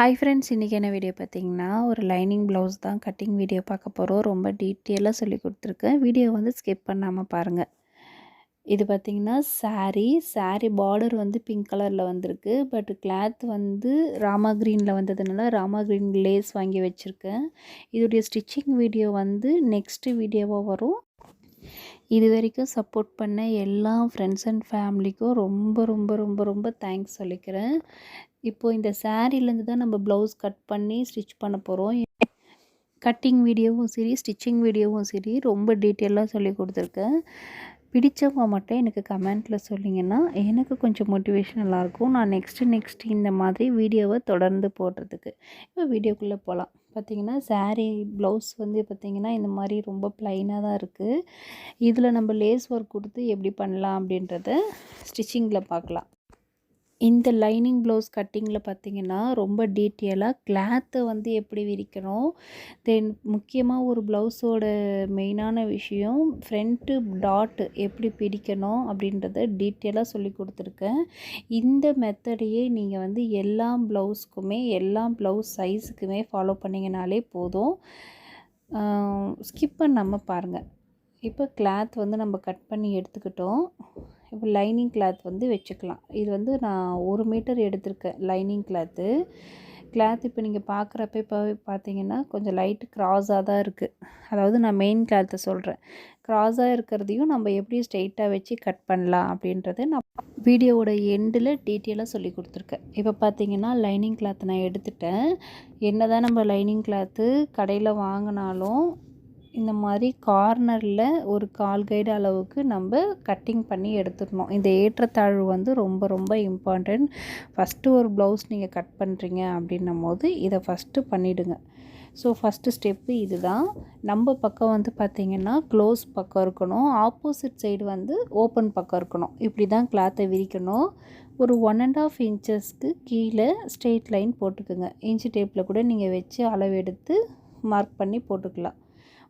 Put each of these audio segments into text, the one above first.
Hi friends இன்றைக்கி என்ன video பார்த்தீங்கன்னா ஒரு லைனிங் ப்ளவுஸ் தான் கட்டிங் வீடியோ பார்க்க போகிறோம் ரொம்ப டீட்டெயிலாக சொல்லி கொடுத்துருக்கேன். வீடியோ வந்து ஸ்கிப் பண்ணாமல் பாருங்கள் இது பார்த்திங்கன்னா சாரீ சாரீ பார்டர் வந்து பிங்க் கலரில் வந்திருக்கு. பட் கிளாத் வந்து ராமா க்ரீனில் வந்ததுனால ராமா க்ரீன் லேஸ் வாங்கி வச்சுருக்கேன். இதோடைய ஸ்டிச்சிங் வீடியோ வந்து நெக்ஸ்ட்டு வீடியோவாக வரும். இது வரைக்கும் சப்போர்ட் பண்ண எல்லா ஃப்ரெண்ட்ஸ் அண்ட் ஃபேமிலிக்கும் ரொம்ப ரொம்ப ரொம்ப ரொம்ப தேங்க்ஸ் சொல்லிக்கிறேன். இப்போது இந்த சாரீலேருந்து தான் நம்ம ப்ளவுஸ் கட் பண்ணி ஸ்டிச் பண்ண போகிறோம் கட்டிங் வீடியோவும் சரி ஸ்டிச்சிங் வீடியோவும் சரி ரொம்ப டீட்டெயிலாக சொல்லி கொடுத்துருக்கேன். பிடிச்சவங்க மட்டும் எனக்கு கமெண்ட்டில் சொல்லிங்கன்னா எனக்கு கொஞ்சம் மோட்டிவேஷனலாக இருக்கும் நான் நெக்ஸ்ட்டு நெக்ஸ்ட் இந்த மாதிரி வீடியோவை தொடர்ந்து போடுறதுக்கு. இப்போ வீடியோக்குள்ளே போகலாம். பார்த்திங்கன்னா சாரீ ப்ளவுஸ் வந்து பார்த்திங்கன்னா இந்த மாதிரி ரொம்ப ப்ளைனாக தான் இருக்குது இதில் நம்ம லேஸ் ஒர்க் கொடுத்து எப்படி பண்ணலாம் அப்படின்றத ஸ்டிச்சிங்கில் பார்க்கலாம். இந்த லைனிங் ப்ளவுஸ் கட்டிங்கில் பார்த்திங்கன்னா ரொம்ப டீட்டெயிலாக கிளாத்தை வந்து எப்படி விரிக்கணும் தென் முக்கியமாக ஒரு ப்ளவுஸோட மெயினான விஷயம் ஃப்ரண்ட்டு டாட் எப்படி பிடிக்கணும் அப்படின்றத டீட்டெயிலாக சொல்லி கொடுத்துருக்கேன். இந்த மெத்தடையே நீங்கள் வந்து எல்லா ப்ளவுஸ்க்குமே எல்லா ப்ளவுஸ் சைஸுக்குமே ஃபாலோ பண்ணிங்கனாலே போதும். ஸ்கிப் பண்ணாமல் பாருங்கள் இப்போ கிளாத் வந்து நம்ம கட் பண்ணி எடுத்துக்கிட்டோம். இப்போ லைனிங் கிளாத் வந்து வச்சுக்கலாம். இது வந்து நான் ஒரு மீட்டர் எடுத்திருக்கேன் லைனிங் கிளாத்து. கிளாத் இப்போ நீங்கள் பார்க்குறப்ப இப்போ பார்த்தீங்கன்னா கொஞ்சம் லைட்டு க்ராஸாக தான் இருக்குது அதாவது நான் மெயின் கிளாத்தை சொல்கிறேன் க்ராஸாக இருக்கிறதையும் நம்ம எப்படி ஸ்ட்ரெயிட்டாக வச்சு கட் பண்ணலாம் அப்படின்றத நான் வீடியோவோட எண்டில் டீட்டெயிலாக சொல்லி கொடுத்துருக்கேன். இப்போ பார்த்தீங்கன்னா லைனிங் கிளாத் நான் எடுத்துட்டேன். என்ன தான் நம்ம லைனிங் கிளாத்து கடையில் வாங்கினாலும் இந்த மாதிரி கார்னரில் ஒரு கால் கைடு அளவுக்கு நம்ம கட்டிங் பண்ணி எடுத்துடணும். இந்த ஏற்றத்தாழ்வு வந்து ரொம்ப ரொம்ப இம்பார்ட்டண்ட் ஃபஸ்ட்டு ஒரு ப்ளவுஸ் நீங்கள் கட் பண்ணுறீங்க அப்படின்னும் போது இதை ஃபஸ்ட்டு பண்ணிவிடுங்க ஸோ ஃபஸ்ட்டு ஸ்டெப்பு இது தான் நம்ம பக்கம் வந்து பார்த்திங்கன்னா க்ளோஸ் பக்கம் இருக்கணும். ஆப்போசிட் சைடு வந்து ஓப்பன் பக்கம் இருக்கணும். இப்படி தான் கிளாத்தை விரிக்கணும். ஒரு ஒன் அண்ட் ஆஃப் இன்ச்சஸ்க்கு கீழே ஸ்ட்ரெயிட் லைன் போட்டுக்குங்க. இன்ச்சு டேப்பில் கூட நீங்கள் வச்சு அளவெடுத்து மார்க் பண்ணி போட்டுக்கலாம்.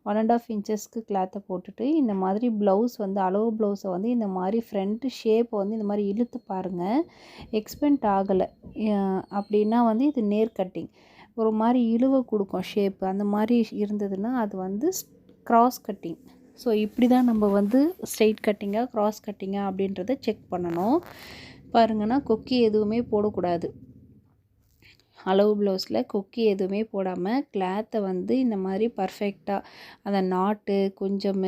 ஒன் அண்ட் ஆஃப் இன்ச்சஸ்க்கு கிளாத்தை போட்டுட்டு இந்த மாதிரி ப்ளவுஸ் வந்து அளவு ப்ளவுஸை வந்து இந்த மாதிரி ஃப்ரண்ட்டு ஷேப்பை வந்து இந்த மாதிரி இழுத்து பாருங்கள் எக்ஸ்பெண்ட் ஆகலை. அப்படின்னா வந்து இது நேர் கட்டிங் ஒரு மாதிரி இழுவை கொடுக்கும் ஷேப்பு அந்த மாதிரி இருந்ததுன்னா அது வந்து க்ராஸ் கட்டிங் ஸோ இப்படி தான் நம்ம வந்து ஸ்ட்ரெயிட் கட்டிங்காக க்ராஸ் கட்டிங்காக அப்படின்றத செக் பண்ணணும். பாருங்கன்னா கொக்கி எதுவுமே போடக்கூடாது. அளவு ப்ளவுஸில் கொக்கி எதுவுமே போடாமல் கிளாத்தை வந்து இந்த மாதிரி பர்ஃபெக்டாக அந்த நாட்டு கொஞ்சம்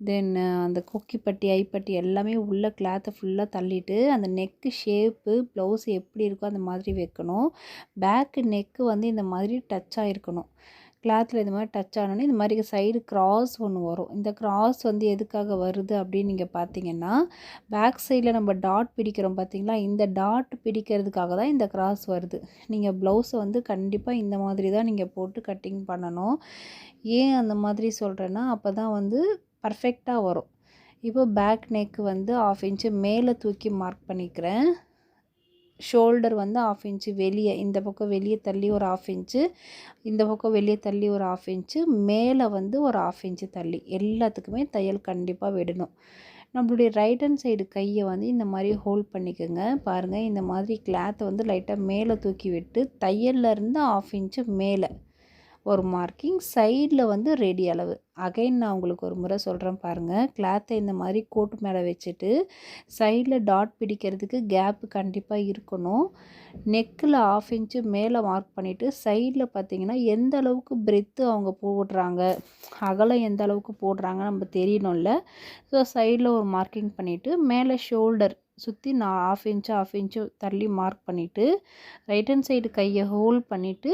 தென் அந்த கொக்கி பட்டி ஐப்பட்டி எல்லாமே உள்ள கிளாத்தை ஃபுல்லாக தள்ளிட்டு அந்த நெக்கு ஷேப்பு ப்ளவுஸ் எப்படி இருக்கோ அந்த மாதிரி வைக்கணும். பேக்கு நெக்கு வந்து இந்த மாதிரி டச் ஆகிருக்கணும் கிளாத்தில் இந்த மாதிரி டச் ஆனோடனே இந்த மாதிரி சைடு கிராஸ் ஒன்று வரும். இந்த கிராஸ் வந்து எதுக்காக வருது அப்படின்னு நீங்கள் பார்த்தீங்கன்னா பேக் சைடில் நம்ம டாட் பிடிக்கிறோம் பார்த்தீங்களா இந்த டாட் பிடிக்கிறதுக்காக தான் இந்த கிராஸ் வருது. நீங்கள் ப்ளவுஸை வந்து கண்டிப்பாக இந்த மாதிரி தான் நீங்கள் போட்டு கட்டிங் பண்ணணும். ஏன் அந்த மாதிரி சொல்கிறேன்னா அப்போ தான் வந்து பர்ஃபெக்டாக வரும். இப்போ பேக் நெக்கு வந்து ஆஃப் இன்ச்சு மேலே தூக்கி மார்க் பண்ணிக்கிறேன். ஷோல்டர் வந்து ஆஃப் இன்ச்சு வெளியே இந்த பக்கம் வெளியே தள்ளி ஒரு ஆஃப் இன்ச்சு இந்த பக்கம் வெளியே தள்ளி ஒரு ஆஃப் இன்ச்சு மேலே வந்து ஒரு ஆஃப் இன்ச்சு தள்ளி. எல்லாத்துக்குமே தையல் கண்டிப்பாக விடணும். நம்மளுடைய ரைட் ஹேண்ட் சைடு கையை வந்து இந்த மாதிரி ஹோல்ட் பண்ணிக்கோங்க. பாருங்கள் இந்த மாதிரி கிளாத்தை வந்து லைட்டாக மேலே தூக்கி விட்டு தையல்லேருந்து ஆஃப் இன்ச்சு மேலே. ஒரு மார்க்கிங் சைடில் வந்து ரெடி அளவு. அகைன் நான் உங்களுக்கு ஒரு முறை சொல்கிறேன் பாருங்கள் கிளாத்தை இந்த மாதிரி கோட்டு மேலே வச்சுட்டு சைடில் டாட் பிடிக்கிறதுக்கு கேப்பு கண்டிப்பாக இருக்கணும். நெக்கில் ஆஃப் இன்ச்சு மேலே மார்க் பண்ணிவிட்டு சைடில் பார்த்தீங்கன்னா எந்த அளவுக்கு பிரெத்து அவங்க போடுறாங்க அகலம் எந்த அளவுக்கு போடுறாங்க நம்ம தெரியணும்ல. ஸோ சைடில் ஒரு மார்க்கிங் பண்ணிவிட்டு மேலே ஷோல்டர் சுற்றி நான் ஆஃப் இன்ச்சு ஆஃப் இன்ச்சு தள்ளி மார்க் பண்ணிவிட்டு ரைட் ஹேண்ட் சைடு கையை ஹோல்ட் பண்ணிவிட்டு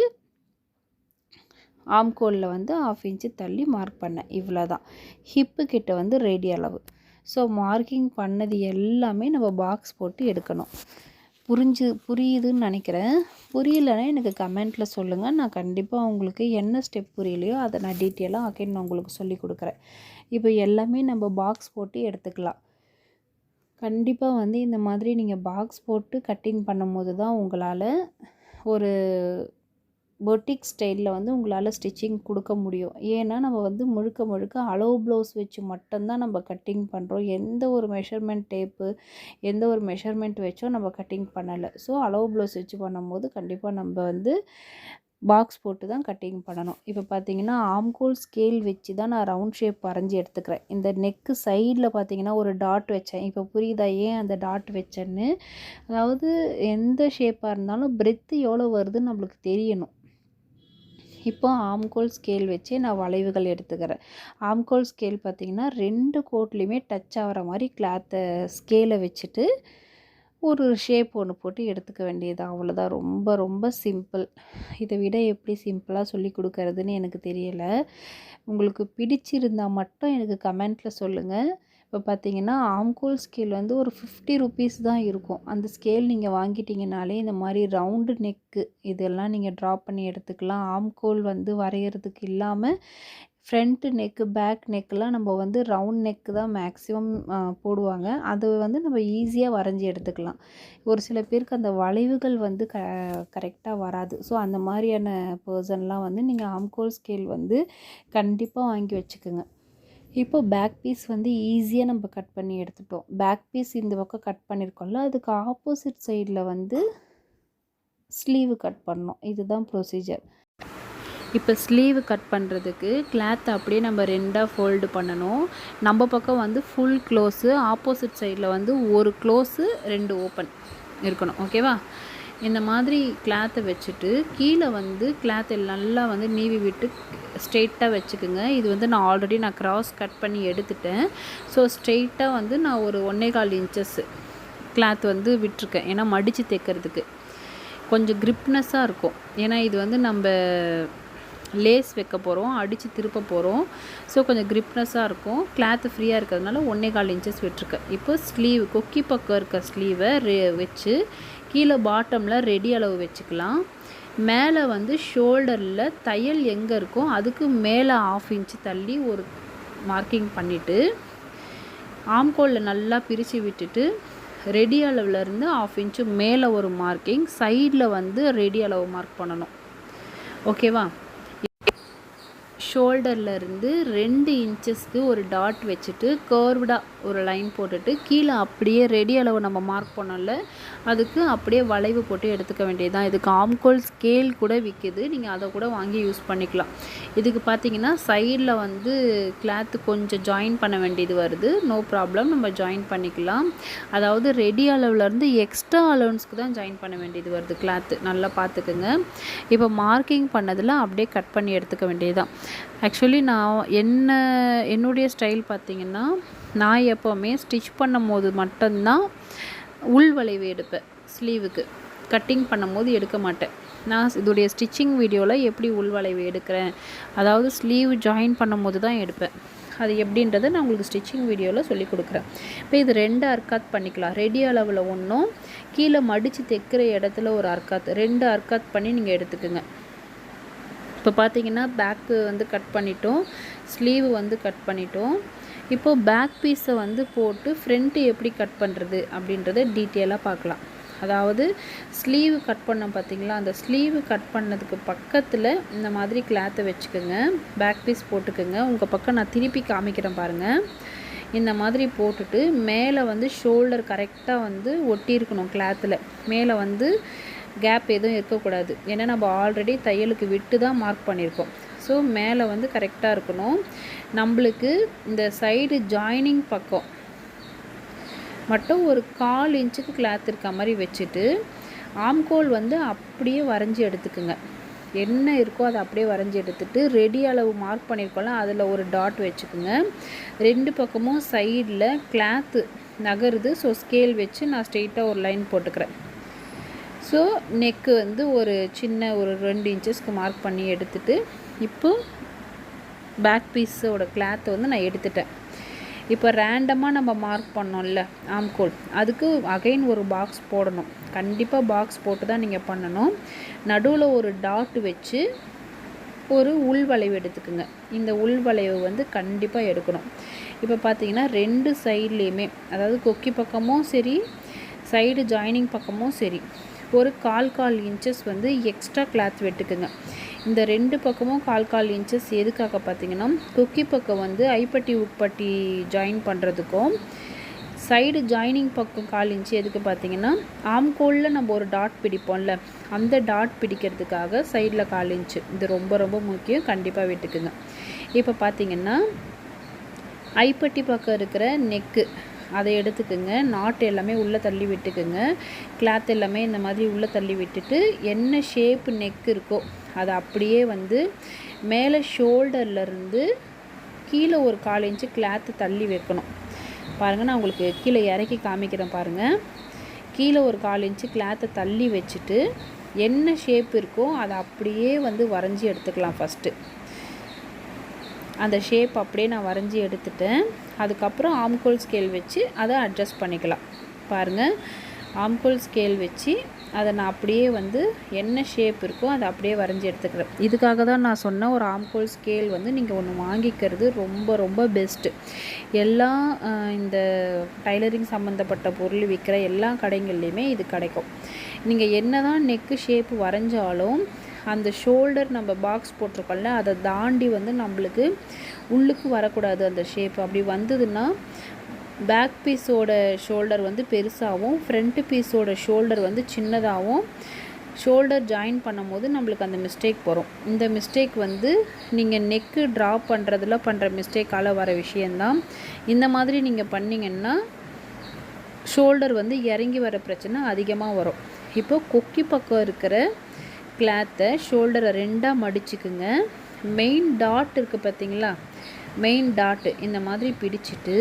ஆம்கோலில் வந்து ஆஃப் இன்ச்சு தள்ளி மார்க் பண்ணேன். இவ்வளோ தான் ஹிப்பு கிட்ட வந்து ரெடி அளவு. ஸோ மார்க்கிங் பண்ணது எல்லாமே நம்ம பாக்ஸ் போட்டு எடுக்கணும். புரிஞ்சு புரியுதுன்னு நினைக்கிறேன். புரியலைன்னா எனக்கு கமெண்ட்டில் சொல்லுங்கள் நான் கண்டிப்பாக உங்களுக்கு என்ன ஸ்டெப் புரியலையோ அதை நான் டீட்டெயிலாக அகைன் நான் உங்களுக்கு சொல்லி கொடுக்குறேன். இப்போ எல்லாமே நம்ம பாக்ஸ் போட்டு எடுத்துக்கலாம். கண்டிப்பாக வந்து இந்த மாதிரி நீங்கள் பாக்ஸ் போட்டு கட்டிங் பண்ணும்போது தான் உங்களால் ஒரு பொட்டிக் ஸ்டைலில் வந்து உங்களால் ஸ்டிச்சிங் கொடுக்க முடியும். ஏன்னா நம்ம வந்து முழுக்க முழுக்க அளவு ப்ளவுஸ் வச்சு மட்டும்தான் நம்ம கட்டிங் பண்ணுறோம் எந்த ஒரு மெஷர்மெண்ட் டேப்பு எந்த ஒரு மெஷர்மெண்ட் வச்சோ நம்ம கட்டிங் பண்ணலை. ஸோ அளவு ப்ளவுஸ் வச்சு பண்ணும்போது கண்டிப்பாக நம்ம வந்து பாக்ஸ் போட்டு தான் கட்டிங் பண்ணணும். இப்போ பார்த்தீங்கன்னா ஆம்கோல் ஸ்கேல் வச்சு தான் நான் ரவுண்ட் ஷேப் வரைஞ்சி எடுத்துக்கிறேன். இந்த நெக்கு சைடில் பார்த்தீங்கன்னா ஒரு டாட் வச்சேன். இப்போ புரியுதா? ஏன் அந்த டாட் வச்சேன்னு? அதாவது எந்த ஷேப்பாக இருந்தாலும் பிரெத்து எவ்வளோ வருதுன்னு நம்மளுக்கு தெரியணும். இப்போ ஆம்கோல் ஸ்கேல் வச்சு நான் வளைவுகள் எடுத்துக்கிறேன். ஆம்கோல் ஸ்கேல் பார்த்திங்கன்னா ரெண்டு கோட்லேயுமே டச் ஆகிற மாதிரி கிளாத்தை ஸ்கேலை வச்சுட்டு ஒரு ஷேப் ஒன்று போட்டு எடுத்துக்க வேண்டியது. அவ்வளோதான் ரொம்ப ரொம்ப சிம்பிள் இதை விட எப்படி சிம்பிளாக சொல்லி கொடுக்கறதுன்னு எனக்கு தெரியலை. உங்களுக்கு பிடிச்சிருந்தால் மட்டும் எனக்கு கமெண்ட்டில் சொல்லுங்கள் இப்போ பார்த்தீங்கன்னா ஆம்கோல் ஸ்கேல் வந்து ஒரு ஃபிஃப்டி ருபீஸ் தான் இருக்கும். அந்த ஸ்கேல் நீங்கள் வாங்கிட்டீங்கனாலே இந்த மாதிரி ரவுண்டு நெக்கு இதெல்லாம் நீங்கள் ட்ரா பண்ணி எடுத்துக்கலாம். ஆம்கோல் வந்து வரைகிறதுக்கு இல்லாமல் ஃப்ரண்ட்டு நெக்கு பேக் நெக்கெலாம் நம்ம வந்து ரவுண்ட் நெக்கு தான் மேக்ஸிமம் போடுவாங்க. அது வந்து நம்ம ஈஸியாக வரைஞ்சி எடுத்துக்கலாம். ஒரு சில பேருக்கு அந்த வளைவுகள் வந்து க கரெக்டாக வராது. ஸோ அந்த மாதிரியான பர்சன்லாம் வந்து நீங்கள் ஆம்கோல் ஸ்கேல் வந்து கண்டிப்பாக வாங்கி வச்சுக்கோங்க. இப்போது பேக் பீஸ் வந்து ஈஸியாக நம்ம கட் பண்ணி எடுத்துட்டோம். பேக் பீஸ் இந்த பக்கம் கட் பண்ணியிருக்கோம்ல அதுக்கு ஆப்போசிட் சைடில் வந்து ஸ்லீவு கட் பண்ணோம் இதுதான் ப்ரொசீஜர் இப்போ ஸ்லீவு கட் பண்ணுறதுக்கு கிளாத்தை அப்படியே நம்ம ரெண்டாக ஃபோல்டு பண்ணணும். நம்ம பக்கம் வந்து ஃபுல் க்ளோஸு ஆப்போசிட் சைடில் வந்து ஒரு க்ளோஸு ரெண்டு ஓப்பன் இருக்கணும். ஓகேவா இந்த மாதிரி கிளாத்தை வச்சுட்டு கீழே வந்து கிளாத்தை நல்லா வந்து நீவி விட்டு ஸ்ட்ரெயிட்டாக வச்சுக்கோங்க. இது வந்து நான் ஆல்ரெடி நான் க்ராஸ் கட் பண்ணி எடுத்துட்டேன். ஸோ ஸ்ட்ரெயிட்டாக வந்து நான் ஒரு ஒன்றே கால் இன்ச்சஸ் கிளாத் வந்து விட்டுருக்கேன். ஏன்னா மடித்து தைக்கிறதுக்கு கொஞ்சம் கிரிப்னஸ்ஸாக இருக்கும். ஏன்னா இது வந்து நம்ம லேஸ் வைக்க போகிறோம் அடித்து திருப்ப போகிறோம் ஸோ கொஞ்சம் கிரிப்னஸ்ஸாக இருக்கும். கிளாத்து ஃப்ரீயாக இருக்கிறதுனால ஒன்றே கால் இன்ச்சஸ் விட்டுருக்கேன். இப்போ ஸ்லீவ் கொக்கி பக்கம் இருக்க ஸ்லீவை வச்சு கீழே பாட்டமில் ரெடி அளவு வச்சுக்கலாம். மேலே வந்து ஷோல்டரில் தையல் எங்கே இருக்கோ அதுக்கு மேலே ஆஃப் இன்ச்சு தள்ளி ஒரு மார்க்கிங் பண்ணிவிட்டு ஆம்கோலில் நல்லா பிரித்து விட்டுட்டு ரெடி அளவுலேருந்து ஆஃப் இன்ச்சு மேலே ஒரு மார்க்கிங் சைடில் வந்து ரெடி அளவு மார்க் பண்ணணும். ஓகேவா ஷோல்டர்லேருந்து ரெண்டு இன்ச்சஸ்க்கு ஒரு டாட் வச்சுட்டு கர்வ்டாக ஒரு லைன் போட்டுட்டு கீழே அப்படியே ரெடி அளவு நம்ம மார்க் பண்ணோம்ல அதுக்கு அப்படியே வளைவு போட்டு எடுத்துக்க வேண்டியது தான் இதுக்கு ஆம்கோல் ஸ்கேல் கூட விற்கிது நீங்கள் அதை கூட வாங்கி யூஸ் பண்ணிக்கலாம். இதுக்கு பார்த்தீங்கன்னா சைடில் வந்து கிளாத்து கொஞ்சம் ஜாயின் பண்ண வேண்டியது வருது. நோ ப்ராப்ளம் நம்ம ஜாயின் பண்ணிக்கலாம். அதாவது ரெடி அளவுலேருந்து எக்ஸ்ட்ரா அலவன்ஸ்க்கு தான் ஜாயின் பண்ண வேண்டியது வருது கிளாத்து நல்லா பார்த்துக்குங்க இப்போ மார்க்கிங் பண்ணதில் அப்படியே கட் பண்ணி எடுத்துக்க வேண்டியது தான் ஆக்சுவலி நான் என்ன என்னுடைய ஸ்டைல் பார்த்திங்கன்னா நான் எப்போவுமே ஸ்டிச் பண்ணும் போது மட்டும்தான் உள் வளைவு எடுப்பேன் ஸ்லீவுக்கு கட்டிங் பண்ணும்போது எடுக்க மாட்டேன். நான் இதோடைய ஸ்டிச்சிங் வீடியோவில் எப்படி உள் வளைவு எடுக்கிறேன்? அதாவது ஸ்லீவ் ஜாயின் பண்ணும்போது தான் எடுப்பேன். அது எப்படின்றத நான் உங்களுக்கு ஸ்டிச்சிங் வீடியோவில் சொல்லி கொடுக்குறேன். இப்போ இது ரெண்டு அர்க்காத் பண்ணிக்கலாம். ரெடி அளவில் ஒன்றும் கீழே மடித்து தைக்கிற இடத்துல ஒரு அர்க்காத் ரெண்டு அர்க்காத் பண்ணி நீங்கள் எடுத்துக்கோங்க. இப்போ பார்த்தீங்கன்னா பேக்கு வந்து கட் பண்ணிட்டோம். ஸ்லீவ் வந்து கட் பண்ணிட்டோம். இப்போது பேக் பீஸை வந்து போட்டு ஃப்ரண்ட்டு எப்படி கட் பண்ணுறது அப்படின்றத டீட்டெயிலாக பார்க்கலாம். அதாவது ஸ்லீவ் கட் பண்ணோம் பார்த்திங்களா? அந்த ஸ்லீவ் கட் பண்ணதுக்கு பக்கத்தில் இந்த மாதிரி கிளாத்தை வச்சுக்கோங்க. பேக் பீஸ் போட்டுக்கோங்க. உங்கள் பக்கம் நான் திருப்பி காமிக்கிறேன் பாருங்கள் இந்த மாதிரி போட்டுட்டு மேலே வந்து ஷோல்டர் கரெக்டாக வந்து ஒட்டியிருக்கணும் கிளாத்தில் மேலே வந்து கேப் எதுவும் இருக்கக்கூடாது. ஏன்னா நம்ம ஆல்ரெடி தையலுக்கு விட்டு தான் மார்க் பண்ணியிருக்கோம். ஸோ மேலே வந்து கரெக்டாக இருக்கணும். நம்மளுக்கு இந்த சைடு ஜாயினிங் பக்கம் மட்டும் ஒரு கால் இன்ச்சுக்கு கிளாத் இருக்க மாதிரி வச்சுட்டு ஆம்கோல் வந்து அப்படியே வரைஞ்சி எடுத்துக்குங்க. என்ன இருக்கோ அதை அப்படியே வரைஞ்சி எடுத்துட்டு ரெடி அளவு மார்க் பண்ணியிருக்கோம்ல அதில் ஒரு டாட் வச்சுக்கோங்க. ரெண்டு பக்கமும் சைடில் கிளாத்து நகருது. ஸோ ஸ்கேல் வச்சு நான் ஸ்ட்ரெயிட்டாக ஒரு லைன் போட்டுக்கிறேன். ஸோ நெக்கு வந்து ஒரு சின்ன ஒரு ரெண்டு இன்ச்சஸ்க்கு மார்க் பண்ணி எடுத்துட்டு இப்போது பேக் பீஸோட கிளாத்தை வந்து நான் எடுத்துட்டேன். இப்போ ரேண்டமாக நம்ம மார்க் பண்ணோம்ல ஆம்கோல் அதுக்கு அகைன் ஒரு பாக்ஸ் போடணும். கண்டிப்பாக பாக்ஸ் போட்டு தான் நீங்கள் பண்ணணும். நடுவில் ஒரு டாட் வச்சு ஒரு உள் வளைவு எடுத்துக்குங்க. இந்த உள் வளைவு வந்து கண்டிப்பாக எடுக்கணும். இப்போ பார்த்தீங்கன்னா ரெண்டு சைட்லேயுமே அதாவது கொக்கி பக்கமும் சரி சைடு ஜாயினிங் பக்கமும் சரி ஒரு கால் கால் இன்ச்சஸ் வந்து எக்ஸ்ட்ரா கிளாத் வெட்டுக்குங்க. இந்த ரெண்டு பக்கமும் கால் கால் இன்ச்சஸ் எதுக்காக பார்த்தீங்கன்னா கொக்கி பக்கம் வந்து ஐப்பட்டி உட்பட்டி ஜாயின் பண்ணுறதுக்கும் சைடு ஜாயினிங் பக்கம் கால் இன்ச்சு எதுக்கு பார்த்தீங்கன்னா ஆம்கோலில் நம்ம ஒரு டாட் பிடிப்போம்ல அந்த டாட் பிடிக்கிறதுக்காக சைடில் கால் இன்ச்சு இது ரொம்ப ரொம்ப முக்கியம். கண்டிப்பாக விட்டுக்குங்க. இப்போ பார்த்தீங்கன்னா ஐப்பட்டி பக்கம் இருக்கிற நெக்கு அதை எடுத்துக்கோங்க. நாட் எல்லாமே உள்ளே தள்ளி விட்டுக்குங்க. கிளாத் எல்லாமே இந்த மாதிரி உள்ளே தள்ளி விட்டுட்டு என்ன ஷேப் நெக் இருக்கோ அதை அப்படியே வந்து மேலே ஷோல்டர்லேருந்து கீழே ஒரு கால் இன்ச்சு கிளாத்து தள்ளி வைக்கணும். பாருங்கள் நான் உங்களுக்கு கீழே இறக்கி காமிக்கிறேன் பாருங்கள் கீழே ஒரு கால் இன்ச்சு கிளாத்தை தள்ளி வச்சுட்டு என்ன ஷேப் இருக்கோ அதை அப்படியே வந்து வரைஞ்சி எடுத்துக்கலாம் ஃபஸ்ட்டு அந்த ஷேப் அப்படியே நான் வரைஞ்சி எடுத்துட்டேன். அதுக்கப்புறம் ஆம்கோல் ஸ்கேல் வச்சு அதை அட்ஜஸ்ட் பண்ணிக்கலாம். பாருங்கள் ஆம்கோல் ஸ்கேல் வச்சு அதை நான் அப்படியே வந்து என்ன ஷேப் இருக்கோ அதை அப்படியே வரைஞ்சி எடுத்துக்கிறேன். இதுக்காக தான் நான் சொன்ன ஒரு ஆம்கோல் ஸ்கேல் வந்து நீங்கள் ஒன்று வாங்கிக்கிறது ரொம்ப ரொம்ப பெஸ்ட்டு எல்லா இந்த டைலரிங் சம்மந்தப்பட்ட பொருள் விற்கிற எல்லா கடைகள்லையுமே இது கிடைக்கும். நீங்கள் என்ன தான் நெக்கு ஷேப் வரைஞ்சாலும் அந்த ஷோல்டர் நம்ம பாக்ஸ் போட்டிருக்கோம்ல அதை தாண்டி வந்து நம்மளுக்கு உள்ளுக்கு வரக்கூடாது அந்த ஷேப் அப்படி வந்ததுன்னா பேக் பீஸோட ஷோல்டர் வந்து பெருசாகவும் ஃப்ரண்ட் பீஸோட ஷோல்டர் வந்து சின்னதாகவும் ஷோல்டர் ஜாயின் பண்ணும்போது நம்மளுக்கு அந்த மிஸ்டேக் வரும். இந்த மிஸ்டேக் வந்து நீங்கள் நெக்கு ட்ரா பண்ணுறதுல பண்ணுற மிஸ்டேக்கால் வர விஷயந்தான் இந்த மாதிரி நீங்கள் பண்ணிங்கன்னா ஷோல்டர் வந்து இறங்கி வர பிரச்சனை அதிகமாக வரும். இப்போ கொக்கி பக்கம் இருக்கிற கிளாத்தை ஷோல்டரை ரெண்டாக மடிச்சுக்குங்க. மெயின் டாட் இருக்குது பார்த்தீங்களா மெயின் டாட்டு இந்த மாதிரி பிடிச்சிட்டு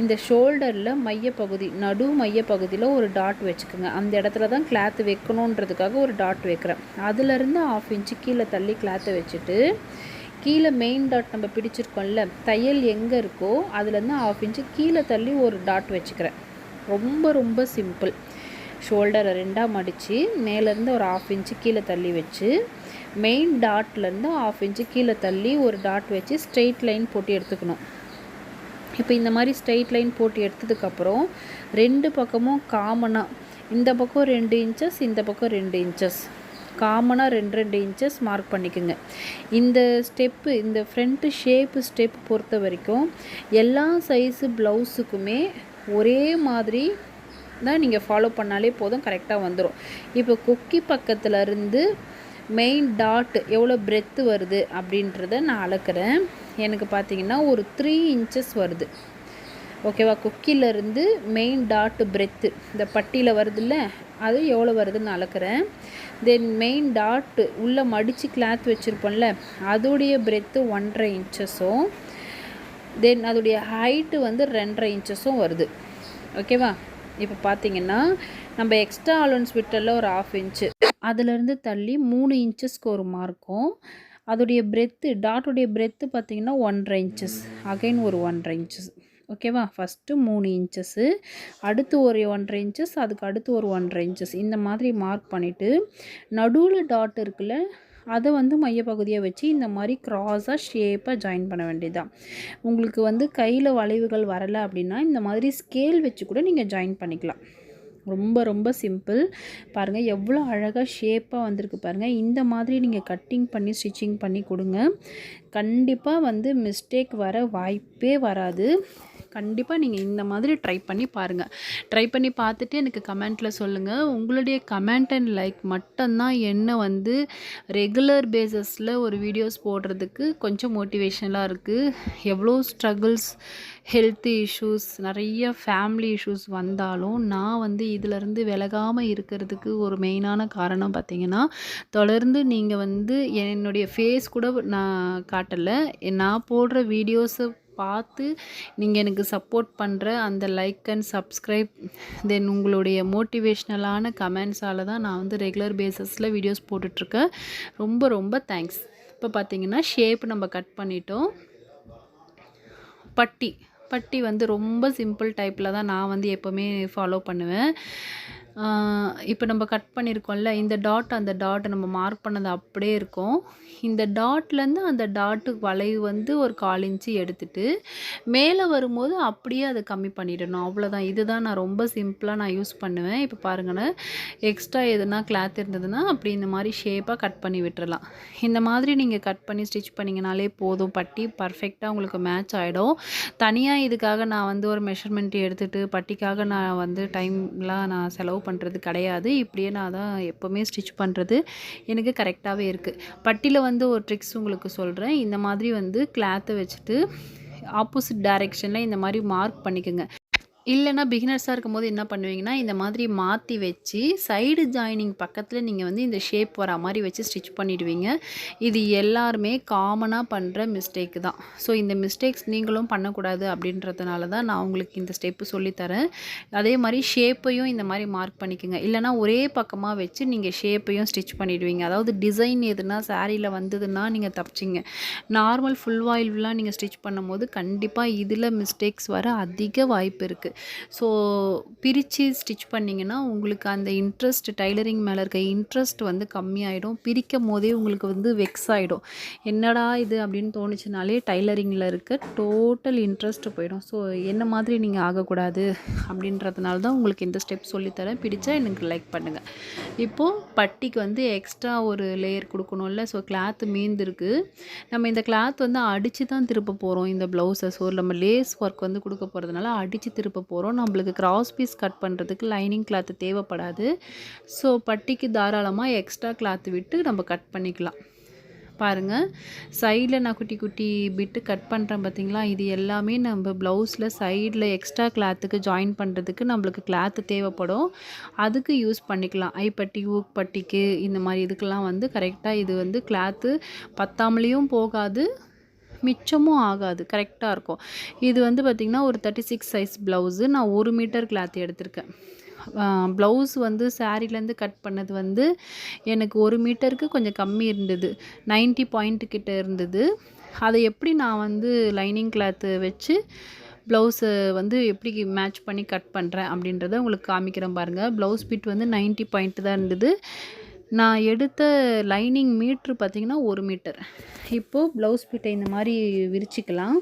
இந்த ஷோல்டரில் மையப்பகுதி நடு மையப்பகுதியில் ஒரு டாட் வச்சுக்கோங்க. அந்த இடத்துல தான் கிளாத்து வைக்கணுன்றதுக்காக ஒரு டாட் வைக்கிறேன். அதுலேருந்து ஆஃப் இன்ச்சு கீழே தள்ளி கிளாத்தை வச்சுட்டு கீழே மெயின் டாட் நம்ம பிடிச்சிருக்கோம்ல தையல் எங்கே இருக்கோ அதுலேருந்து ஆஃப் இன்ச்சு கீழே தள்ளி ஒரு டாட் வச்சுக்கிறேன். ரொம்ப ரொம்ப சிம்பிள் ஷோல்டரை ரெண்டாக மடித்து மேலேருந்து ஒரு ஆஃப் இன்ச்சு கீழே தள்ளி வச்சு மெயின் டாட்லேருந்து ஆஃப் இன்ச்சு கீழே தள்ளி ஒரு டாட் வச்சு ஸ்ட்ரெயிட் லைன் போட்டு எடுத்துக்கணும். இப்போ இந்த மாதிரி ஸ்ட்ரெயிட் லைன் போட்டு எடுத்ததுக்கப்புறம் ரெண்டு பக்கமும் காமனாக இந்த பக்கம் ரெண்டு இன்ச்சஸ் இந்த பக்கம் ரெண்டு இன்ச்சஸ் காமனாக ரெண்டு ரெண்டு இன்ச்சஸ் மார்க் பண்ணிக்கோங்க. இந்த ஸ்டெப்பு இந்த ஃப்ரண்ட்டு ஷேப்பு ஸ்டெப் பொறுத்த வரைக்கும் எல்லா சைஸு ப்ளவுஸுக்குமே ஒரே மாதிரி தான் நீங்கள் ஃபாலோ பண்ணாலே போதும் கரெக்டாக வந்துடும் இப்போ கொக்கி பக்கத்துலேருந்து மெயின் டாட் எவ்வளோ பிரெத்து வருது அப்படின்றத நான் அளக்குறேன். எனக்கு பார்த்தீங்கன்னா ஒரு த்ரீ இன்ச்சஸ் வருது. ஓகேவா கொக்கிலேருந்து மெயின் டாட்டு பிரெத்து இந்த பட்டியில் வருதுல்ல? அது எவ்வளோ வருதுன்னு அளக்குறேன். தென் மெயின் டாட்டு உள்ளே மடித்து கிளாத் வச்சுருப்போம்ல அதோடைய பிரெத்து ஒன்றரை இன்ச்சஸும் தென் அதோடைய ஹைட்டு வந்து ரெண்டரை இன்ச்சஸும் வருது. ஓகேவா இப்போ பார்த்தீங்கன்னா நம்ம எக்ஸ்ட்ரா அலோன்ஸ் விட்டரில் ஒரு ஆஃப் இன்ச்சு அதுலேருந்து தள்ளி மூணு இன்ச்சஸ்க்கு ஒரு மார்க்கும் அதோடைய பிரெத்து டாட்டுடைய பிரெத்து பார்த்திங்கன்னா ஒன்றரை இன்ச்சஸ் அகைன் ஒரு ஒன்றரை இன்ச்சஸ் ஓகேவா ஃபஸ்ட்டு மூணு இன்ச்சஸ்ஸு அடுத்து ஒரு ஒன்றரை இன்ச்சஸ் அதுக்கு அடுத்து ஒரு ஒன்றரை இன்ச்சஸ் இந்த மாதிரி மார்க் பண்ணிவிட்டு நடுவில் டாட் இருக்குல்ல அதை வந்து மையப்பகுதியாக வச்சு இந்த மாதிரி க்ராஸாக ஷேப்பாக ஜாயின் பண்ண வேண்டியதுதான். உங்களுக்கு வந்து கையில் வளைவுகள் வரலை அப்படின்னா இந்த மாதிரி ஸ்கேல் வச்சு கூட நீங்கள் ஜாயின் பண்ணிக்கலாம். ரொம்ப ரொம்ப சிம்பிள் பாருங்கள் எவ்வளோ அழகாக ஷேப்பாக வந்திருக்கு பாருங்கள் இந்த மாதிரி நீங்கள் கட்டிங் பண்ணி ஸ்டிச்சிங் பண்ணி கொடுங்க. கண்டிப்பாக வந்து மிஸ்டேக் வர வாய்ப்பே வராது. கண்டிப்பாக நீங்கள் இந்த மாதிரி ட்ரை பண்ணி பாருங்கள் ட்ரை பண்ணி பார்த்துட்டு எனக்கு கமெண்ட்டில் சொல்லுங்கள் உங்களுடைய கமெண்ட் அண்ட் லைக் மட்டும்தான் என்ன வந்து ரெகுலர் பேஸஸில் ஒரு வீடியோஸ் போடுறதுக்கு கொஞ்சம் மோட்டிவேஷனலாக இருக்குது எவ்வளோ ஸ்ட்ரகிள்ஸ் ஹெல்த் இஷ்யூஸ் நிறைய ஃபேமிலி இஷ்யூஸ் வந்தாலும் நான் வந்து இதிலருந்து விலகாமல் இருக்கிறதுக்கு ஒரு மெயினான காரணம் பார்த்திங்கன்னா தொடர்ந்து நீங்கள் வந்து என்னுடைய ஃபேஸ் கூட நான் காட்டலை. நான் போடுற வீடியோஸை பார்த்து நீங்கள் எனக்கு சப்போர்ட் பண்ணுற அந்த லைக் அண்ட் சப்ஸ்கிரைப் தென் உங்களுடைய மோட்டிவேஷ்னலான கமெண்ட்ஸால் தான் நான் வந்து ரெகுலர் பேஸஸில் வீடியோஸ் போட்டுட்ருக்கேன். ரொம்ப ரொம்ப தேங்க்ஸ் இப்போ பார்த்தீங்கன்னா ஷேப் நம்ம கட் பண்ணிட்டோம். பட்டி. பட்டி வந்து ரொம்ப சிம்பிள் டைப்பில் தான் நான் வந்து எப்போவுமே ஃபாலோ பண்ணுவேன். இப்போ நம்ம கட் பண்ணியிருக்கோம்ல இந்த டாட் அந்த டாட் நம்ம மார்க் பண்ணது அப்படியே இருக்கும். இந்த டாட்லேருந்து அந்த டாட்டு வளைவு வந்து ஒரு கால் இன்ச்சு எடுத்துட்டு மேலே வரும்போது அப்படியே அதை கம்மி பண்ணிடணும். அவ்வளோதான் இதுதான் நான் ரொம்ப சிம்பிளாக நான் யூஸ் பண்ணுவேன். இப்போ பாருங்கன்னு எக்ஸ்ட்ரா எதுனா கிளாத் இருந்ததுன்னா அப்படி இந்த மாதிரி ஷேப்பாக கட் பண்ணி விட்டுறலாம். இந்த மாதிரி நீங்கள் கட் பண்ணி ஸ்டிச் பண்ணிங்கனாலே போதும். பட்டி பர்ஃபெக்டாக உங்களுக்கு மேட்ச் ஆகிடும் தனியாக இதுக்காக நான் வந்து ஒரு மெஷர்மெண்ட் எடுத்துகிட்டு பட்டிக்காக நான் வந்து டைம்லாம் நான் செலவு பண்ணுறது கிடையாது. இப்படியே நான் தான் எப்போவுமே ஸ்டிச் பண்ணுறது எனக்கு கரெக்டாகவே இருக்குது பட்டியில் வந்து ஒரு ட்ரிக்ஸ் உங்களுக்கு சொல்கிறேன் இந்த மாதிரி வந்து கிளாத்தை வச்சுட்டு ஆப்போசிட் டைரெக்ஷனில் இந்த மாதிரி மார்க் பண்ணிக்கோங்க. இல்லைன்னா பிகினர்ஸாக இருக்கும்போது என்ன பண்ணுவீங்கன்னா இந்த மாதிரி மாற்றி வச்சு சைடு ஜாயினிங் பக்கத்தில் நீங்கள் வந்து இந்த ஷேப் வர மாதிரி வச்சு ஸ்டிச் பண்ணிவிடுவீங்க இது எல்லாருமே காமனாக பண்ணுற மிஸ்டேக் தான். ஸோ இந்த மிஸ்டேக்ஸ் நீங்களும் பண்ணக்கூடாது அப்படின்றதுனால தான் நான் உங்களுக்கு இந்த ஸ்டெப்பு சொல்லித்தரேன் அதே மாதிரி ஷேப்பையும் இந்த மாதிரி மார்க் பண்ணிக்கோங்க. இல்லைனா ஒரே பக்கமாக வச்சு நீங்கள் ஷேப்பையும் ஸ்டிச் பண்ணிடுவீங்க. அதாவது டிசைன் எதுனா சாரியில் வந்ததுன்னா நீங்கள் தப்பிச்சிங்க. நார்மல் ஃபுல் வாயில்லாம் நீங்கள் ஸ்டிச் பண்ணும்போது கண்டிப்பாக இதில் மிஸ்டேக்ஸ் வர அதிக வாய்ப்பு இருக்குது ஸோ பிரித்து ஸ்டிச் பண்ணிங்கன்னா உங்களுக்கு அந்த இன்ட்ரெஸ்ட் டைலரிங் மேலே இருக்க இன்ட்ரெஸ்ட் வந்து கம்மியாயிடும். பிரிக்கும் போதே உங்களுக்கு வந்து வெக்ஸ் ஆகிடும் என்னடா இது அப்படின்னு தோணுச்சுனாலே டைலரிங்கில் இருக்க டோட்டல் இன்ட்ரெஸ்ட் போயிடும். ஸோ என்ன மாதிரி நீங்கள் ஆகக்கூடாது அப்படின்றதுனால தான் உங்களுக்கு இந்த ஸ்டெப் சொல்லித்தரேன். பிடிச்சா எனக்கு லைக் பண்ணுங்கள் இப்போது பட்டிக்கு வந்து எக்ஸ்ட்ரா ஒரு லேயர் கொடுக்கணும்ல. ஸோ கிளாத் மீந்திருக்கு. நம்ம இந்த கிளாத் வந்து அடித்து தான் திருப்ப போகிறோம் இந்த ப்ளவுஸை ஸோ நம்ம லேஸ் ஒர்க் வந்து கொடுக்க போகிறதுனால அடித்து திருப்ப போகிறோம் நம்மளுக்கு கிராஸ் பீஸ் கட் பண்ணுறதுக்கு லைனிங் கிளாத்து தேவைப்படாது. ஸோ பட்டிக்கு தாராளமாக எக்ஸ்ட்ரா கிளாத்து விட்டு நம்ம கட் பண்ணிக்கலாம். பாருங்கள் சைடில் நான் குட்டி குட்டி பிட்டு கட் பண்ணுறேன் பார்த்தீங்களா இது எல்லாமே நம்ம ப்ளவுஸில் சைடில் எக்ஸ்ட்ரா கிளாத்துக்கு ஜாயின் பண்ணுறதுக்கு நம்மளுக்கு கிளாத்து தேவைப்படும். அதுக்கு யூஸ் பண்ணிக்கலாம். ஐப்பட்டி ஊக் பட்டிக்கு இந்த மாதிரி இதுக்கெல்லாம் வந்து கரெக்டாக இது வந்து கிளாத்து பத்தாமலேயும் போகாது. மிச்சமும் ஆகாது. கரெக்டாக இருக்கும். இது வந்து பார்த்திங்கன்னா ஒரு தேர்ட்டி சிக்ஸ் சைஸ் ப்ளவுஸு நான் ஒரு மீட்டர் கிளாத் எடுத்திருக்கேன். ப்ளவுஸ் வந்து சாரீலேருந்து கட் பண்ணது வந்து எனக்கு ஒரு மீட்டருக்கு கொஞ்சம் கம்மி இருந்தது. நைன்ட்டி பாயிண்ட் கிட்ட இருந்தது. அதை எப்படி நான் வந்து லைனிங் கிளாத்து வச்சு ப்ளவுஸை வந்து எப்படி மேட்ச் பண்ணி கட் பண்ணுறேன் அப்படின்றத உங்களுக்கு காமிக்கிறேன் பாருங்கள் ப்ளவுஸ் பிட் வந்து நைன்ட்டி பாயிண்ட் தான் இருந்தது. நான் எடுத்த லைனிங் மீட்ரு பார்த்திங்கன்னா ஒரு மீட்டர். இப்போது ப்ளவுஸ் பீட்டை இந்த மாதிரி விரிச்சிக்கலாம்.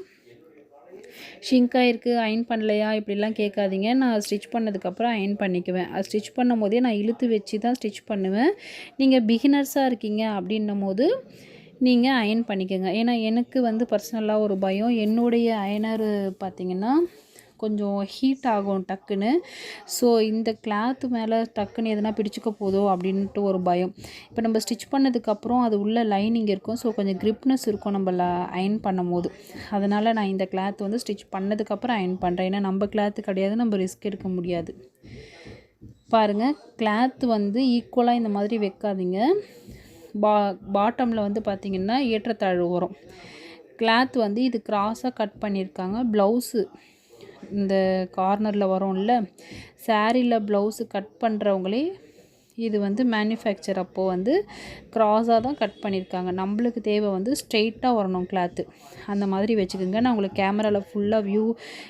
ஷிங்காக இருக்குது அயன் பண்ணலையா? இப்படிலாம் கேட்காதீங்க. நான் ஸ்டிச் பண்ணதுக்கப்புறம் அயன் பண்ணிக்குவேன். அது ஸ்டிச் பண்ணும் போதே நான் இழுத்து வச்சு தான் ஸ்டிச் பண்ணுவேன். நீங்கள் பிகினர்ஸாக இருக்கீங்க அப்படின்னும் போது நீங்கள் அயன் பண்ணிக்கோங்க. ஏன்னா எனக்கு வந்து பர்சனலாக ஒரு பயம். என்னுடைய அயனர் பார்த்திங்கன்னா கொஞ்சம் ஹீட் ஆகும் டக்குன்னு. ஸோ இந்த கிளாத்து மேலே டக்குன்னு எதனா பிடிச்சிக்க போதோ அப்படின்ட்டு ஒரு பயம். இப்போ நம்ம ஸ்டிச் பண்ணதுக்கப்புறம் அது உள்ள லைனிங் இருக்கும். ஸோ கொஞ்சம் கிரிப்னஸ் இருக்கும் நம்ம அயன் பண்ணும் போது அதனால் நான் இந்த கிளாத் வந்து ஸ்டிச் பண்ணதுக்கப்புறம் அயன் பண்ணுறேன் ஏன்னா நம்ம கிளாத்து கிடையாது. நம்ம ரிஸ்க் எடுக்க முடியாது. பாருங்கள் கிளாத் வந்து ஈக்குவலாக இந்த மாதிரி வைக்காதீங்க. பா பாட்டமில் வந்து பார்த்திங்கன்னா ஏற்றத்தாழ்வு வரும். கிளாத் வந்து இது கிராஸாக கட் பண்ணியிருக்காங்க. ப்ளவுஸு இந்த கார்னரில் வரும்ல சாரியில் ப்ளவுஸு கட் பண்ணுறவங்களே இது வந்து மேனுஃபேக்சர் அப்போது வந்து க்ராஸாக தான் கட் பண்ணியிருக்காங்க நம்மளுக்கு தேவை வந்து ஸ்ட்ரெயிட்டாக வரணும் கிளாத்து அந்த மாதிரி வச்சுக்கோங்க. நான் உங்களுக்கு கேமராவில் ஃபுல்லாக வியூ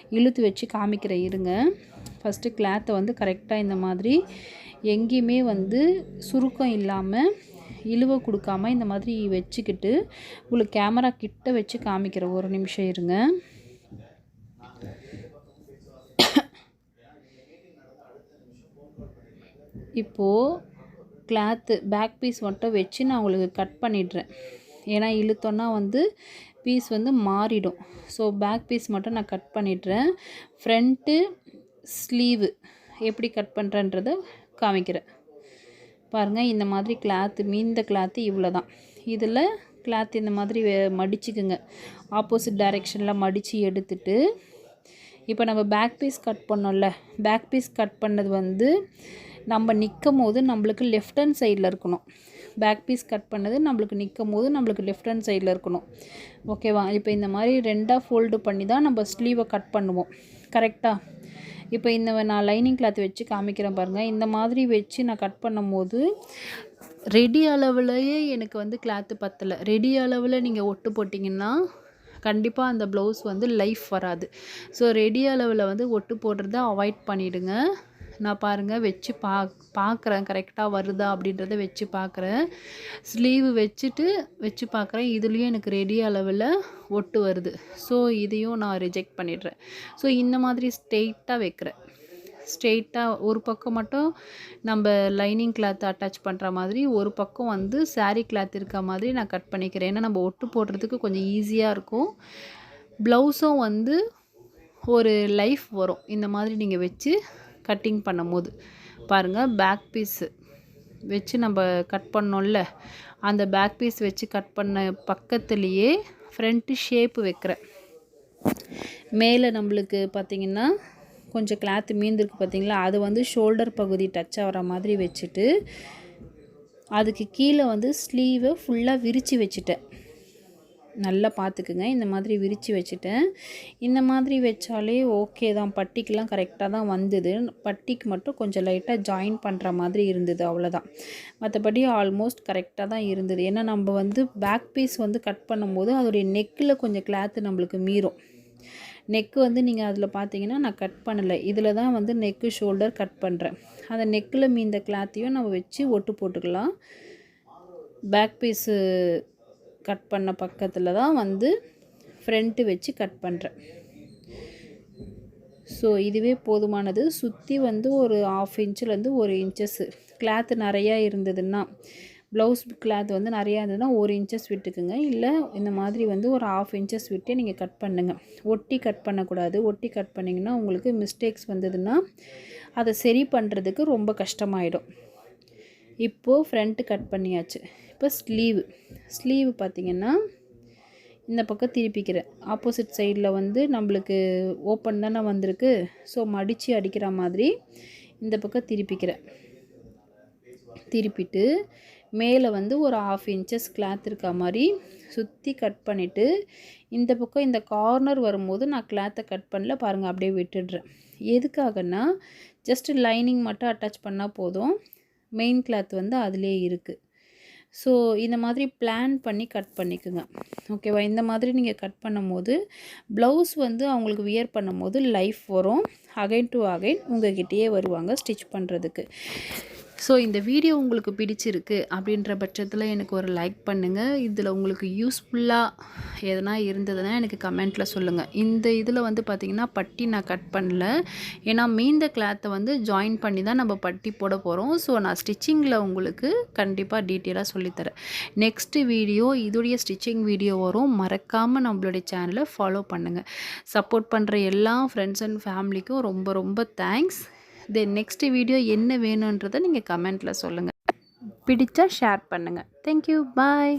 இழுத்து வச்சு காமிக்கிற இருங்க. ஃபஸ்ட்டு கிளாத்தை வந்து கரெக்டாக இந்த மாதிரி எங்கேயுமே வந்து சுருக்கம் இல்லாமல் இழுவை கொடுக்காம இந்த மாதிரி வச்சுக்கிட்டு உங்களுக்கு கேமரா கிட்ட வச்சு காமிக்கிற ஒரு நிமிஷம் இருங்க. இப்போது கிளாத்து பேக் பீஸ் மட்டும் வச்சு நான் உங்களுக்கு கட் பண்ணிடுறேன். ஏன்னா இழுத்தோன்னா வந்து பீஸ் வந்து மாறிடும். ஸோ பேக் பீஸ் மட்டும் நான் கட் பண்ணிடுறேன். ஃப்ரண்ட்டு ஸ்லீவு எப்படி கட் பண்ணுறன்றதை காமிக்கிறேன். பாருங்கள் இந்த மாதிரி கிளாத்து மீந்த கிளாத்து இவ்வளோ தான் இதில் கிளாத் இந்த மாதிரி மடிச்சுக்குங்க. ஆப்போசிட் டைரெக்ஷனில் மடித்து எடுத்துட்டு இப்போ நம்ம பேக் பீஸ் கட் பண்ணோம்ல. பேக் பீஸ் கட் பண்ணது வந்து நம்ம நிற்கும் போது நம்மளுக்கு லெஃப்ட் ஹேண்ட் சைடில் இருக்கணும். பேக் பீஸ் கட் பண்ணது நம்மளுக்கு நிற்கும் போது நம்மளுக்கு லெஃப்ட் ஹேண்ட் சைடில் இருக்கணும். ஓகேவா இப்போ இந்த மாதிரி ரெண்டாக ஃபோல்டு பண்ணி தான் நம்ம ஸ்லீவை கட் பண்ணுவோம். கரெக்டாக இப்போ இந்த நான் லைனிங் கிளாத் வச்சு காமிக்கிறேன் பாருங்கள் இந்த மாதிரி வச்சு நான் கட் பண்ணும் போது ரெடி அளவுலையே எனக்கு வந்து கிளாத்து பத்தலை. ரெடி அளவில் நீங்கள் ஒட்டு போட்டிங்கன்னா கண்டிப்பாக அந்த ப்ளவுஸ் வந்து லைஃப் வராது. ஸோ ரெடி அளவில் வந்து ஒட்டு போடுறத அவாய்ட் பண்ணிவிடுங்க நான் பாருங்கள் வச்சு பா பார்க்குறேன் கரெக்டாக வருதா அப்படின்றத வச்சு பார்க்குறேன் ஸ்லீவு வச்சுட்டு வச்சு பார்க்குறேன் இதுலேயும் எனக்கு ரெடி அளவில் ஒட்டு வருது. ஸோ இதையும் நான் ரிஜெக்ட் பண்ணிடுறேன். ஸோ இந்த மாதிரி ஸ்ட்ரெயிட்டாக வைக்கிறேன். ஸ்ட்ரெயிட்டாக ஒரு பக்கம் மட்டும் நம்ம லைனிங் கிளாத் அட்டாச் பண்ணுற மாதிரி ஒரு பக்கம் வந்து சாரீ கிளாத் இருக்க மாதிரி நான் கட் பண்ணிக்கிறேன். ஏன்னா நம்ம ஒட்டு போடுறதுக்கு கொஞ்சம் ஈஸியாக இருக்கும். ப்ளவுஸும் வந்து ஒரு லைஃப் வரும். இந்த மாதிரி நீங்கள் வச்சு கட்டிங் பண்ணும்போது. பாருங்கள் பேக் பீஸு வச்சு நம்ம கட் பண்ணோம்ல அந்த பேக் பீஸ் வச்சு கட் பண்ண பக்கத்துலேயே ஃப்ரண்ட்டு ஷேப்பு வைக்கிறேன். மேலே நம்மளுக்கு பார்த்திங்கன்னா கொஞ்சம் கிளாத்து மீந்திருக்கு பார்த்திங்களா? அது வந்து ஷோல்டர் பகுதி டச் ஆகிற மாதிரி வச்சுட்டு அதுக்கு கீழே வந்து ஸ்லீவை ஃபுல்லாக விரித்து வச்சுட்டேன். நல்லா பார்த்துக்குங்க. இந்த மாதிரி விரித்து வச்சுட்டேன். இந்த மாதிரி வச்சாலே ஓகே தான். பட்டிக்கெலாம் கரெக்டாக தான் வந்தது. பட்டிக்கு மட்டும் கொஞ்சம் லைட்டாக ஜாயின் பண்ணுற மாதிரி இருந்தது. அவ்வளோதான் மற்றபடி ஆல்மோஸ்ட் கரெக்டாக தான் இருந்தது. ஏன்னா நம்ம வந்து பேக் பீஸ் வந்து கட் பண்ணும்போது அதோடைய நெக்கில் கொஞ்சம் கிளாத்து நம்மளுக்கு மீறும். நெக்கு வந்து நீங்கள் அதில் பார்த்தீங்கன்னா நான் கட் பண்ணலை. இதில் தான் வந்து நெக்கு ஷோல்டர் கட் பண்ணுறேன் அந்த நெக்கில் மீந்த கிளாத்தையும் நம்ம வச்சு ஒட்டு போட்டுக்கலாம். பேக் பீஸு கட் பண்ண பக்கத்தில் தான் வந்து ஃப்ரண்ட்டு வச்சு கட் பண்ணுறேன் ஸோ இதுவே போதுமானது. சுற்றி வந்து ஒரு ஆஃப் இன்ச்சுலேருந்து ஒரு இன்ச்சஸ்ஸு கிளாத்து நிறையா இருந்ததுன்னா ப்ளவுஸ் கிளாத் வந்து நிறையா இருந்ததுன்னா ஒரு இன்ச்சஸ் விட்டுக்குங்க. இல்லை இந்த மாதிரி வந்து ஒரு ஆஃப் இன்ச்சஸ் விட்டே நீங்கள் கட் பண்ணுங்கள் ஒட்டி கட் பண்ணக்கூடாது. ஒட்டி கட் பண்ணிங்கன்னா உங்களுக்கு மிஸ்டேக்ஸ் வந்ததுன்னா அதை சரி பண்ணுறதுக்கு ரொம்ப கஷ்டமாயிடும். இப்போது ஃப்ரண்ட்டு கட் பண்ணியாச்சு. இப்போ ஸ்லீவு. ஸ்லீவு பார்த்திங்கன்னா இந்த பக்கம் திருப்பிக்கிறேன். ஆப்போசிட் சைடில் வந்து நம்மளுக்கு ஓப்பன் தானே வந்திருக்கு. ஸோ மடித்து அடிக்கிற மாதிரி இந்த பக்கம் திருப்பிக்கிறேன். திருப்பிட்டு மேலே வந்து ஒரு ஆஃப் இன்ச்சஸ் கிளாத் இருக்க மாதிரி சுற்றி கட் பண்ணிவிட்டு இந்த பக்கம் இந்த கார்னர் வரும்போது நான் கிளாத்தை கட் பண்ணல பாருங்கள் அப்படியே விட்டுடுறேன். எதுக்காகன்னா ஜஸ்ட் லைனிங் மட்டும் அட்டாச் பண்ணால் போதும். மெயின் கிளாத் வந்து அதிலே இருக்குது ஸோ இந்த மாதிரி பிளான் பண்ணி கட் பண்ணிக்கோங்க. ஓகேவா இந்த மாதிரி நீங்கள் கட் பண்ணும்போது ப்ளவுஸ் வந்து அவங்களுக்கு வியர் பண்ணும்போது லைஃப் வரும். அகைன் டு அகைன் உங்ககிட்டயே வருவாங்க ஸ்டிச் பண்ணுறதுக்கு ஸோ இந்த வீடியோ உங்களுக்கு பிடிச்சிருக்கு அப்படின்ற பட்சத்தில் எனக்கு ஒரு லைக் பண்ணுங்கள் இதில் உங்களுக்கு யூஸ்ஃபுல்லாக எதனா இருந்ததுன்னா எனக்கு கமெண்ட்டில் சொல்லுங்கள் இந்த இதில் வந்து பார்த்திங்கன்னா பட்டி நான் கட் பண்ணல. ஏன்னா மீந்த கிளாத்தை வந்து ஜாயின் பண்ணி தான் நம்ம பட்டி போட போகிறோம் ஸோ நான் ஸ்டிச்சிங்கில் உங்களுக்கு கண்டிப்பாக டீட்டெயிலாக சொல்லித்தரேன். நெக்ஸ்ட்டு வீடியோ இதோடைய ஸ்டிச்சிங் வீடியோ வரும். மறக்காமல் நம்மளுடைய சேனலை ஃபாலோ பண்ணுங்கள் சப்போர்ட் பண்ணுற எல்லா ஃப்ரெண்ட்ஸ் அண்ட் ஃபேமிலிக்கும் ரொம்ப ரொம்ப தேங்க்ஸ் தென் நெக்ஸ்ட் வீடியோ என்ன வேணுன்றதை நீங்கள் கமெண்ட்டில் சொல்லுங்கள் பிடிச்சா ஷேர் பண்ணுங்கள் தேங்க்யூ பாய்